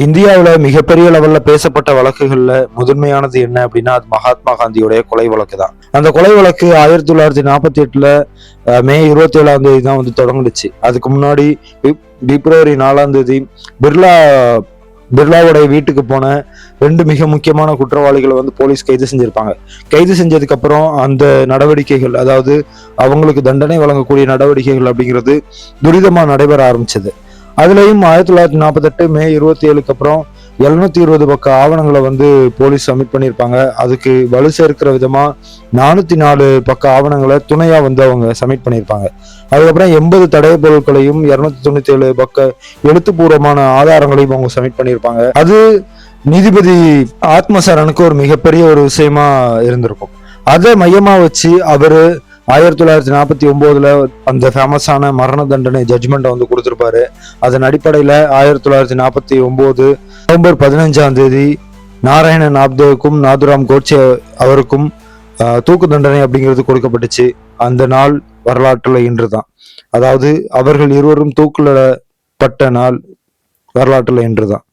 இந்தியாவில் மிகப்பெரிய லெவலில் பேசப்பட்ட வழக்குகளில் முதன்மையானது என்ன அப்படின்னா அது மகாத்மா காந்தியுடைய கொலை வழக்கு தான். அந்த கொலை வழக்கு ஆயிரத்தி தொள்ளாயிரத்தி நாற்பத்தி எட்டில் மே இருபத்தி ஏழாம் தேதி தான் வந்து தொடங்குனுச்சு அதுக்கு முன்னாடி பிப்- பிப்ரவரி நாலாம் தேதி பிர்லா பிர்லாவுடைய வீட்டுக்கு போன ரெண்டு மிக முக்கியமான குற்றவாளிகளை வந்து போலீஸ் கைது செஞ்சிருப்பாங்க. கைது செஞ்சதுக்கு அப்புறம் அந்த நடவடிக்கைகள் அதாவது அவங்களுக்கு தண்டனை வழங்கக்கூடிய நடவடிக்கைகள் அப்படிங்கிறது துரிதமாக நடைபெற ஆரம்பிச்சது. அதுலேயும் ஆயிரத்தி தொள்ளாயிரத்தி நாற்பத்தெட்டு மே இருபத்தி ஏழுக்கு அப்புறம் எழுநூத்தி இருபது பக்க ஆவணங்களை வந்து போலீஸ் சப்மிட் பண்ணியிருப்பாங்க. அதுக்கு வலு சேர்க்கிற விதமா நானூத்தி நாலு பக்க ஆவணங்களை துணையா வந்து அவங்க சப்மிட் பண்ணியிருப்பாங்க. அதுக்கப்புறம் எண்பது தடய பொருட்களையும் இருநூத்தி தொண்ணூத்தி ஏழு பக்க எழுத்துப்பூர்வமான ஆதாரங்களையும் அவங்க சப்மிட் பண்ணியிருப்பாங்க. அது நீதிபதி ஆத்மசரனுக்கு ஒரு மிகப்பெரிய ஒரு விஷயமா இருந்திருக்கும். அதை மையமா வச்சு அவரு ஆயிரத்தி தொள்ளாயிரத்தி நாற்பத்தி ஒன்பதுல அந்த ஃபேமஸான மரண தண்டனை ஜட்ஜ்மெண்ட்டை வந்து கொடுத்துருப்பாரு. அதன் அடிப்படையில் ஆயிரத்தி தொள்ளாயிரத்தி நாற்பத்தி ஒம்போது நவம்பர் பதினஞ்சாம் தேதி நாராயணன் ஆப்தேவுக்கும் நாதுராம் கோட்சே அவருக்கும் தூக்கு தண்டனை அப்படிங்கிறது கொடுக்கப்பட்டுச்சு. அந்த நாள் வரலாற்றில் இன்று தான் அதாவது அவர்கள் இருவரும் தூக்குல பட்ட நாள் வரலாற்றில் இன்று தான்